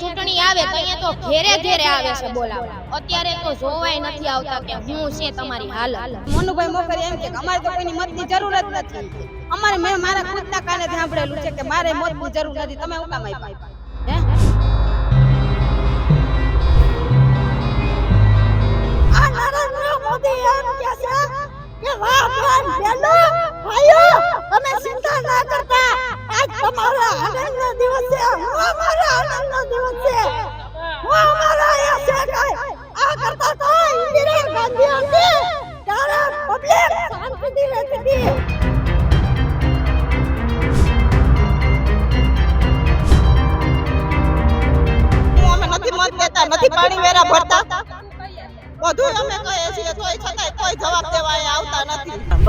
ચૂંટણી આવે તો અહીંયા તો ઘેરે ઘેરે આવે છે બોલાવા. અત્યારે તો જોવાય નથી આવતા કે હું છે તમારી હાલત. મનુભાઈ મોકરી એમ કે અમારે તો કોઈની મતની જરૂર જ નથી. અમારે મેં મારા ખુદના કાને સાંભળેલું છે કે મારે મતની જરૂર નથી. તમે હું કામ આપ્યા? હે?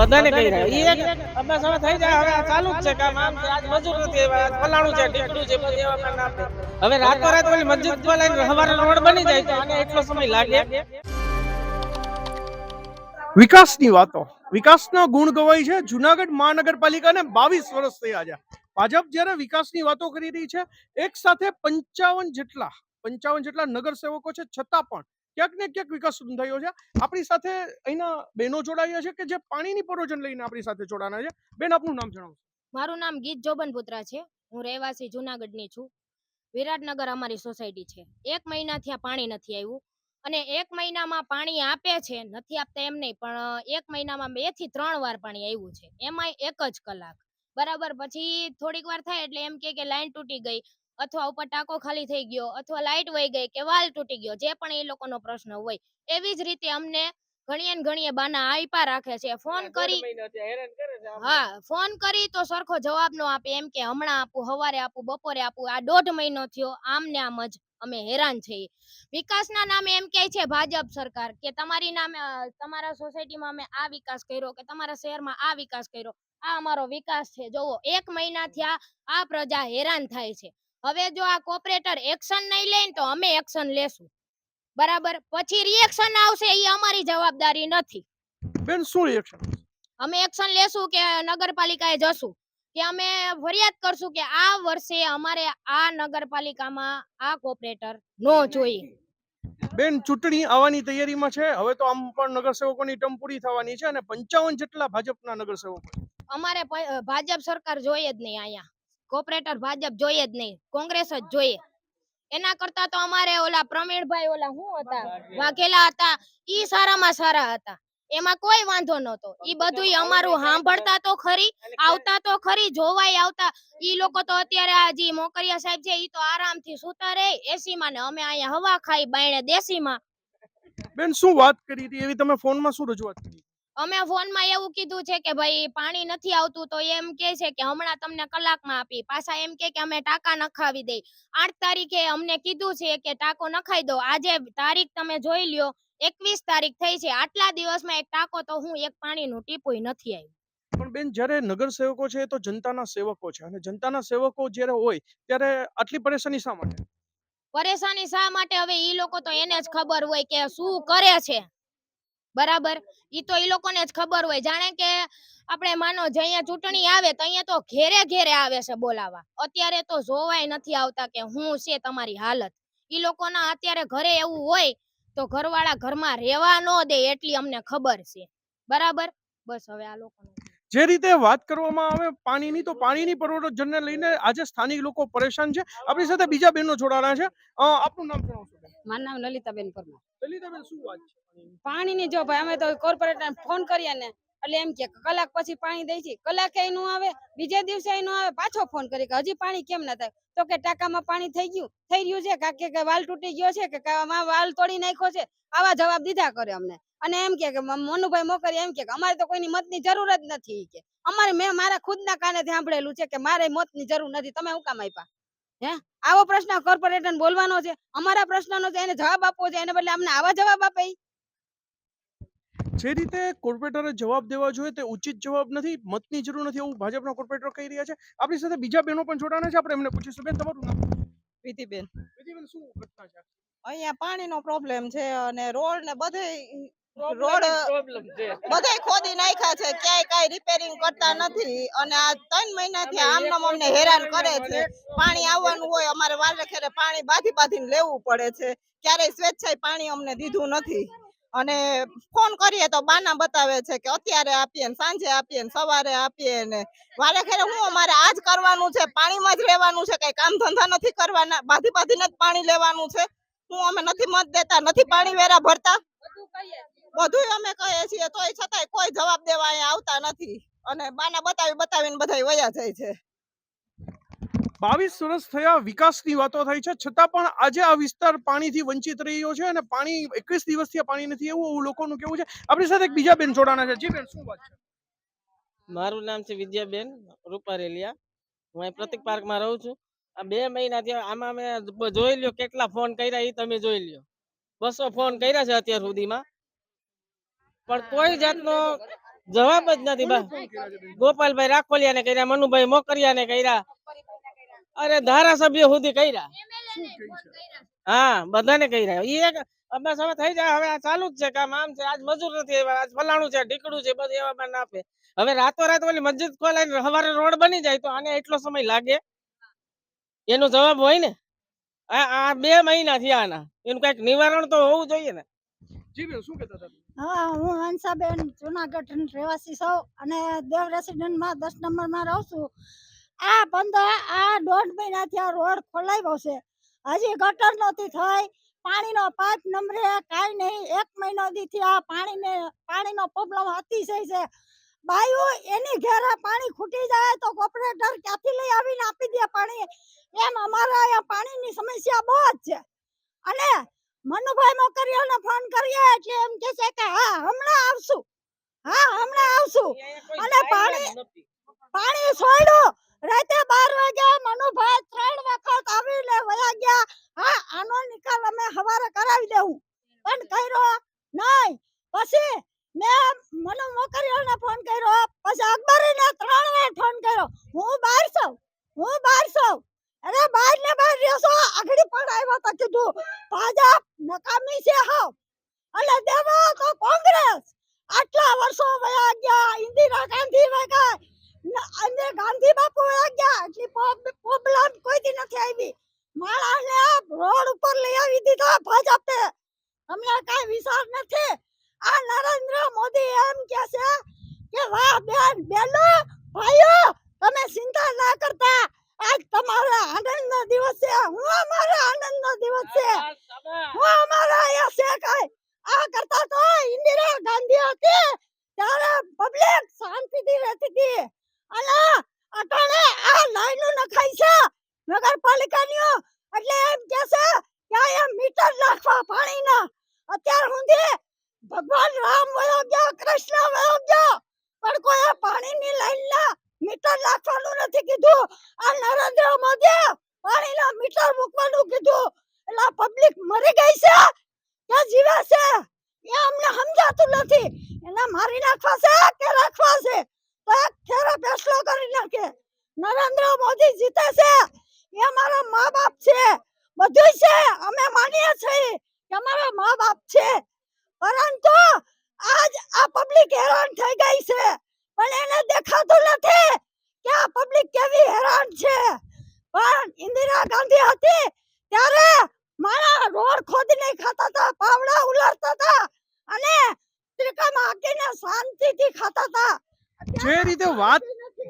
બધાને કહી રહ્યા. એ એક આપણે સમય થઈ જાય. હવે ચાલુ જ છે કામ આમ આજ મજૂર નથી આવ્યા આજ ફલાણું છે ઢીકડું છે બધું એવા આપણે. નામ હવે રાતો રાત પેલી મસ્જિદ ખોલાઈને સવારે રોડ બની જાય તો આને એટલો સમય લાગે. વિકાસની વાતો. વિકાસના ગુણ ગવાય છે. જુનાગઢ મહાનગરપાલિકાને બાવીસ વર્ષ થયા છે. ભાજપ જ્યારે વિકાસની વાતો કરી રહી છે એક સાથે પંચાવન જેટલા પંચાવન જેટલા નગરસેવકો છે છતાં પણ ક્યાંક ને ક્યાંક વિકાસ નોંધાયો છે. આપણી સાથે અહીંના બહેનો જોડાયા છે કે જે પાણીની પરોજન લઈને આપણી સાથે જોડાના છે. બેન, આપનું નામ જણાવો. મારું નામ ગીત જોબનપુત્રા છે. હું રહેવાસી જુનાગઢની છું. વિરાટનગર અમારી સોસાયટી છે. એક મહિનાથી આ પાણી નથી આવ્યું અને એક મહિનામાં પાણી આપે છે, નથી આપતા એમ નહીં, પણ એક મહિનામાં બેથી ત્રણ વાર પાણી આવ્યું છે. એમાંય એક જ કલાક. બરાબર, પછી થોડીક વાર થાય એટલે એમ કે કે લાઈન તૂટી ગઈ. અથવા ઉપર ટાંકો ખાલી થઈ ગયો અથવા લાઈટ વહી ગઈ કે વાલ તૂટી ગયો જે પણ એ લોકોનો પ્રશ્ન હોય એવી જ રીતે અમને ઘણીએ ને ઘણીએ બાના આપ્યા રાખે છે. ફોન કરી. હા ફોન કરી તો સરખો જવાબ નો આપે એમ કે હમણાં આપું હવારે આપું બપોરે આપું આ દોઢ મહિનો થયો આમ ને આમ જ અમે હેરાન છીએ. વિકાસના નામે એમ કહે છે ભાજપ સરકાર કે તમારી નામે તમારા સોસાયટીમાં અમે આ વિકાસ કર્યો કે તમારા શહેરમાં આ વિકાસ કર્યો આ અમારો વિકાસ છે. જોવો એક મહિનાથી થયા આ પ્રજા હેરાન થાય છે. હવે જો આ કોપરેટર એક્શન નહીં લે તો અમે એક્શન લેશું. બરાબર? પછી રિએક્શન આવશે એ અમારી જવાબદારી નથી. બેન શું રિએક્શન અમે એક્શન લેશું કે નગરપાલિકાએ જશું? કે અમે ફરિયાદ કરશું કે આ વર્ષે અમારે આ નગરપાલિકામાં આ કોપરેટર નો જોઈએ? બેન ચૂંટણી આવવાની તૈયારીમાં છે. હવે તો આમ પણ નગરસેવકોની ટર્મ પૂરી થવાની છે અને પંચાવન જેટલા ભાજપના નગરસેવકો અમારે ભાજપ સરકાર જોઈએ જ નહીં અહીંયા. કોર્પોરેટર ભાજપ જોઈએ જ નહીં, કોંગ્રેસ જ જોઈએ. એના કરતા તો અમારે ઓલા પ્રવીણભાઈ ઓલા હું હતા? વાઘેલા હતા, ઈ સારામાં સારા હતા. એમાં કોઈ વાંધો નતો ઈ બધું અમારું સાંભળતા તો ખરી, આવતા તો ખરી, જોવાય આવતા. ઈ લોકો તો અત્યારે આ જે મોકરિયા સાહેબ છે, ઈ તો આરામથી સૂતા રહે એસી માં ને અમે અહીંયા હવા ખાઈ બાયણે દેશી માં બેન, શું વાત કરી હતી? એવી તમે ફોનમાં શું રજૂઆત કરી? અમે ફોનમાં એવું કીધું છે કે ભાઈ પાણી નથી આવતું તો એમ કે છે કે હમણાં તમને કલાકમાં આપી. પાછા એમ કે કે અમે ટાંકા નખાવી દઈ. આઠ તારીખે અમને કીધું છે કે ટાંકો નખાઈ દો. આજે તારીખ તમે જોઈ લ્યો એકવીસ તારીખ થઈ છે. આટલા દિવસમાં એક ટાંકો તો હું એક પાણીનું ટીપુય નથી આવ્યું પણ બેન જ્યારે નગરસેવકો છે એ તો જનતાના સેવકો છે અને જનતાના સેવકો જ્યારે હોય ત્યારે આટલી પરેશાની શા માટે? પરેશાની શા માટે? હવે એ લોકો તો એને જ ખબર હોય કે શું કરે છે. બરાબર? ઈ તો ઈ લોકોને જ ખબર હોય. જાણે કે આપણે માનો જે અહીંયા ચૂંટણી આવે તો અહીંયા તો ઘેરે ઘેરે આવે છે બોલાવા. અત્યારે તો જોવાય નથી આવતા કે હું છે તમારી હાલત. ઈ લોકોના અત્યારે ઘરે એવું હોય તો ઘરવાળા ઘરમાં રહેવા ન દે એટલી અમને ખબર છે. બરાબર? બસ હવે આ લોકોને જે રીતે વાત કરવામાં આવે પાણીની તો પાણીની પરોજનને લઈને આજે સ્થાનિક લોકો પરેશાન છે. આપણી સાથે બીજા બહેનો જોડાણા છે. આપનું નામ જણાવશો બેન? મારું નામ લલિતાબેન પરમાર. લલિતાબેન, શું જો ભાઈ, અમે તો કોર્પોરેટર ફોન કરીએ ને, એટલે એમ કે કલાક પછી પાણી દઈ છે. કલાકે નું આવે, બીજે દિવસે નું આવે, પાછો ફોન કરી કે હજી પાણી કેમ ના થાય? તો કે ટાંકામાં પાણી થઈ ગયું, થઈ રહ્યું છે, કાકે કે વાલ તૂટી ગયો છે, કે વાલ તોડી નાખ્યો છે, આવા જવાબ દીધા કરે અમને. અને એમ કે મનુભાઈ મોકરી એમ કે અમારે તો કોઈની મતની જરૂર જ નથી કે. અમારે મેં, મારા ખુદના કાને સાંભળેલું છે કે મારે મતની જરૂર નથી. તમે હું કામ આપ્યા? હે? આવો પ્રશ્ન કોર્પોરેટર બોલવાનો છે. અમારા પ્રશ્નનો છે એને જવાબ આપવો છે એને બદલે અમને આવા જવાબ આપે જે રીતે કોર્પોરેટરે જવાબ દેવા જોઈએ તે ઉચિત જવાબ નથી મતની જરૂર નથી. એવું ભાજપના કોર્પોરેટર કહી રહ્યા છે. આપણી સાથે બીજા બહેનો પણ જોડાણા છે. આપણે એમને પૂછીશું. બેન તમારું નામ? પ્રીતિબેન. પ્રીતિબેન શું ઘટના છે? અહીંયા પાણીનો પ્રોબ્લેમ છે અને રોડ ને બધે રોડ રોડ પ્રોબ્લેમ છે. બધે ખોદી નાખ્યા છે ક્યાંય કઈ રિપેરિંગ કરતા નથી. અને આ ત્રણ મહિનાથી આમનામ અમને હેરાન કરે છે. પાણી આવવાનું હોય અમારે વારે ખેરે પાણી બાંધી બાંધીને લેવું પડે છે. ક્યારેય સ્વેચ્છાએ પાણી અમને દીધું નથી. અને ફોન કરીએ તો બાના બતાવે છે કે અત્યારે આપીએ ને સાંજે આપીએ ને સવારે આપીએ ને વારે ખેરે હું અમારે આ જ કરવાનું છે પાણીમાં જ રહેવાનું છે કઈ કામ ધંધા નથી કરવાના બાંધી બાંધીને જ પાણી લેવાનું છે. હું અમે નથી મત દેતા નથી પાણી વેરા ભરતા. બધું અમે કહીએ છીએ તોય છતાંય કોઈ જવાબ દેવા અહીંયા આવતા નથી. અને બાના બતાવી બતાવીને બધા વયા જાય છે. બાવીસ વર્ષ થયા વિકાસની વાતો થઈ છે. છતાં પણ આજે આ વિસ્તાર પાણીથી વંચિત રહ્યો છે અને પાણી એકવીસ દિવસથી પાણી નથી એવું એવું લોકોનું કેવું છે. આપણી સાથે એક બીજા બેન જોડાણા છે. જી બેન શું વાત છે? મારું નામ છે વિદ્યાબેન રૂપારેલિયા. હું અહીં પ્રતિક પાર્કમાં રહું છું. આ બે મહિના થયા આમાં મેં જોઈ લ્યો કેટલા ફોન કર્યા એ તમે જોઈ લ્યો. બસો ફોન કર્યા છે અત્યાર સુધીમાં. પણ કોઈ જાતનો જવાબ જ નથી ગોપાલભાઈ રાખોલિયાને કર્યા મનુભાઈ મોકરિયાને કર્યા. અરે ધારાસભ્ય સુધી કર્યા. હા બધાને કર્યા. ઈ એક બસ હવે થઈ જાય હવે આ ચાલુ જ છે કામ. આમ છે આજ મજૂર નથી આવ્યા આજ ફલાણું છે ઢીકડું છે બધું એવા ના આપે. હવે રાતોરાત ઓલી મસ્જિદ ખોલાઈને સવારે રોડ બની જાય તો આને એટલો સમય લાગે? એનો જવાબ હોય ને? આ આ બે મહિના થયા આના. એનું કંઈક નિવારણ તો હોવું જોઈએ ને. જી બેન શું કહેતા હતા? હા, હું હંસાબેન જુનાગઢ રહેવાસી છું અને દેવ રેસિડેન્ટમાં દસ નંબરમાં રહું છું. આ પંદર આ દોઢ મહિનાથી આ રોડ ખોલાવ્યો છે. હજી ગટર નથી થઈ, પાણીનો પાઇપ નંબરે કાંઈ નહીં. એક મહિનો દીથી આ પાણીને, પાણીનો પ્રોબ્લેમ અતિશય છે. બાયુ, એની ઘેરે પાણી ખૂટી જાય તો કોપરેટર ક્યાંથી લઈ આવીને આપી દે પાણી? એમ અમારા અહીંયા પાણીની સમસ્યા બહુ જ છે. અને મનુભાઈ મોકરિયાને ફોન કરીએ એટલે એમ કે છે કે હા હમણાં આવશું. હા હમણાં આવશું. અને પાણી- પાણી છોડ્યું. રાતે બાર વાગ્યા મનુભાઈ ત્રણ વખત આવીને વયા ગયા. હા આનો નિકાલ અમે હવારે કરાવી દેવું. પણ કર્યો નહીં. પછી મેં મનુ મોકરિયાને ફોન કર્યો. પછી અકબરીને ત્રણ વાર ફોન કર્યો. હું બહાર છું. હું બહાર છું. અરે બહાર ને બહાર રહેશો આગળ પણ આવ્યા તો કીધું. ભાજપ નકામી છે હા. અને દેવો, તો કોંગ્રેસ. આટલા વર્ષો વયા ગયા. ઇન્દિરા ગાંધી ન- અને ગાંધી બાપુ વયા ગયા. એટલી પ્રોબ્લેમ કોઈથી નથી આવી. માણસને રોડ ઉપર લઈ આવી દીધા ભાજપે. અમને કાઈ વિચાર નથી. આ નરેન્દ્ર મોદી એમ કે છે કે, વાહ બેન, બેનો, ભાઈઓ, તમે ચિંતા ના કરતા. આજ તમારા આનંદનો દિવસ છે હું અમારા આનંદનો દિવસ છે હું અમારા અહીંયા છે કઈ. આ કરતા તો ઇન્દિરા ગાંધી હતી. ત્યારે પબ્લિક શાંતિથી રહેતી હતી. અને અટાણે આ લાઈનો નખાઈ છે નગરપાલિકાની એટલે એમ કે છે કે અહીંયા મીટર નાખવા પાણીના. અત્યાર સુધી ભગવાન રામ વયો ગયો કૃષ્ણ વયો ગયો પણ કોઈ પાણીની લાઈનના મીટર નાખવાનું નથી કીધું. આ નરેન્દ્ર મોદી પાણીના મીટર મૂકવાનું કીધું. એટલે પબ્લિક મરી ગઈ છે. કે જીવે છે એ અમને સમજાતું નથી. એને મારી નાખવા છે કે રાખવા છે તો ખેરો ફેસલો કરી નાખે. નરેન્દ્ર મોદી જીતે છે. એ અમારા મા બાપ છે. બધું છે. અમે માનીએ છીએ કે અમારા મા બાપ છે. પરંતુ આજ આ પબ્લિક હેરાન થઈ ગઈ છે. પણ એને દેખાતું નથી કે આ પબ્લિક કેવી હેરાન છે. પણ ઇન્દિરા ગાંધી હતી ત્યારે મારા રોડ ખોદીને ખાતા હતા પાવડા ઉલારતા હતા અને ત્રિકમ હાકીને શાંતિથી ખાતા હતા. જે રીતે વાત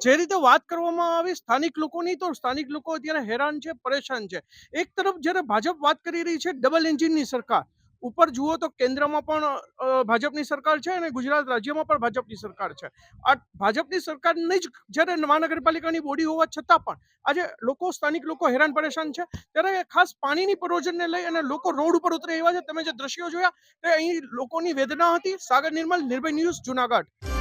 જે રીતે વાત કરવામાં આવી સ્થાનિક લોકોની તો સ્થાનિક લોકો અત્યારે હેરાન છે પરેશાન છે. એક તરફ જ્યારે ભાજપ વાત કરી રહી છે ડબલ એન્જિનની સરકાર ઉપર જુઓ તો કેન્દ્રમાં પણ ભાજપની સરકાર છે અને ગુજરાત રાજ્યમાં પણ ભાજપની સરકાર છે. આ ભાજપની સરકારની જ જ્યારે મહાનગરપાલિકાની બોડી હોવા છતાં પણ આજે લોકો, સ્થાનિક લોકો હેરાન પરેશાન છે. ત્યારે ખાસ પાણીની પરોજનને લઈ અને લોકો રોડ ઉપર ઉતરે એવા છે. તમે જે દ્રશ્યો જોયા તે અહીં લોકોની વેદના હતી. સાગર નિર્મલ, નિર્ભય ન્યૂઝ, જુનાગઢ.